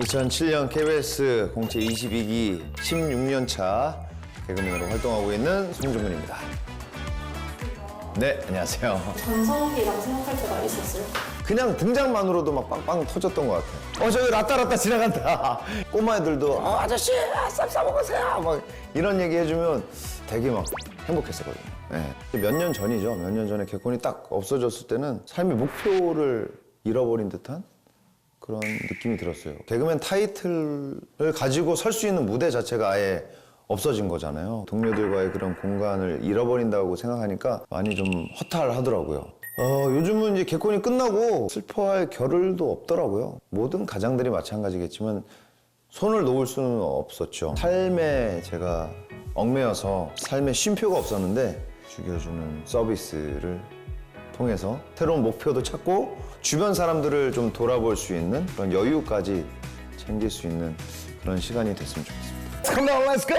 2007년 KBS 공채 22기 16년 차 개그맨으로 활동하고 있는 송중근입니다. 네, 안녕하세요. 전성기라고 생각할 때가 있었어요. 그냥 등장만으로도 막 빵빵 터졌던 것 같아요. 어, 저기 라따 라따 지나간다. 꼬마 애들도 어, 아저씨 쌈 싸먹으세요. 막 이런 얘기 해주면 되게 막 행복했었거든요. 네. 몇년 전이죠. 몇 년 전에 개콘이 딱 없어졌을 때는 삶의 목표를 잃어버린 듯한 그런 느낌이 들었어요. 개그맨 타이틀을 가지고 설 수 있는 무대 자체가 아예 없어진 거잖아요. 동료들과의 그런 공간을 잃어버린다고 생각하니까 많이 좀 허탈하더라고요. 어, 요즘은 이제 개콘이 끝나고 슬퍼할 겨를도 없더라고요. 모든 가장들이 마찬가지겠지만 손을 놓을 수는 없었죠. 삶에 제가 얽매여서 삶에 쉼표가 없었는데 죽여주는 서비스를 통해서 새로운 목표도 찾고 주변 사람들을 좀 돌아볼 수 있는 그런 여유까지 챙길 수 있는 그런 시간이 됐으면 좋겠습니다. Come on, let's go!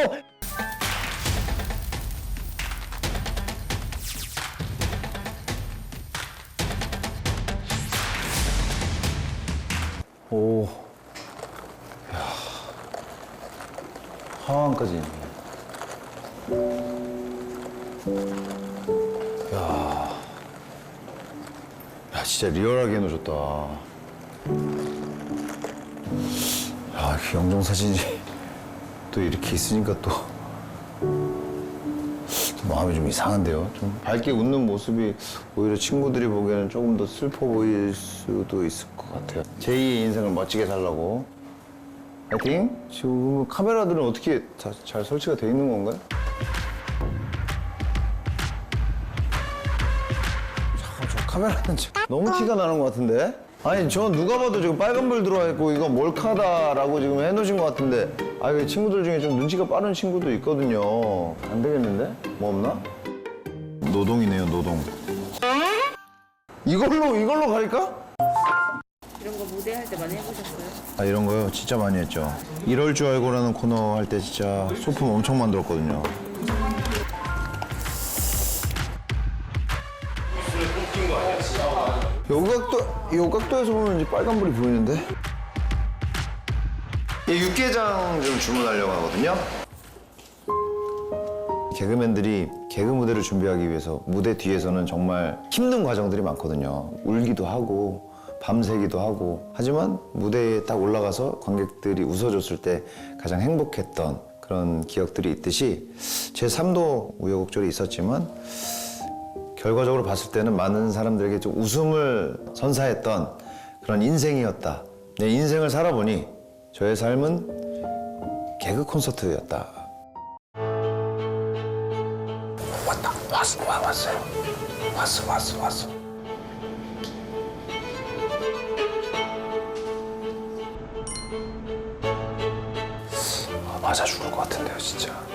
오, 야, 하완까지 있네. 야, 진짜 리얼하게 해놓으셨다. 야, 그 영정 사진이 또 이렇게 있으니까 또 마음이 좀 이상한데요. 좀 밝게 웃는 모습이 오히려 친구들이 보기에는 조금 더 슬퍼 보일 수도 있을 것 같아요. 제2의 인생을 멋지게 살라고. 파이팅! 지금 카메라들은 어떻게 다, 잘 설치가 돼 있는 건가요? 카메라는 참 너무 티가 나는 것 같은데? 아니 저 누가 봐도 지금 빨간불 들어와 있고 이거 몰카다라고 지금 해놓으신 것 같은데 아 이거 친구들 중에 좀 눈치가 빠른 친구도 있거든요 안 되겠는데? 뭐 없나? 노동이네요 노동 이걸로 이걸로 갈까? 이런 거 무대 할 때 많이 해보셨어요? 아 이런 거요 진짜 많이 했죠 이럴 줄 알고라는 코너 할 때 진짜 소품 엄청 만들었거든요 요 각도 요 각도에서 보면 이제 빨간불이 보이는데? 이 육개장 좀 주문하려고 하거든요. 개그맨들이 개그 무대를 준비하기 위해서 무대 뒤에서는 정말 힘든 과정들이 많거든요. 울기도 하고 밤새기도 하고. 하지만 무대에 딱 올라가서 관객들이 웃어줬을 때 가장 행복했던 그런 기억들이 있듯이 제 삶도 우여곡절이 있었지만 결과적으로 봤을 때는 많은 사람들에게 좀 웃음을 선사했던 그런 인생이었다. 내 인생을 살아보니 저의 삶은 개그 콘서트였다. 왔다. 왔어. 와 왔어요. 왔어 왔어 왔어. 아, 맞아. 죽을 것 같은데요 진짜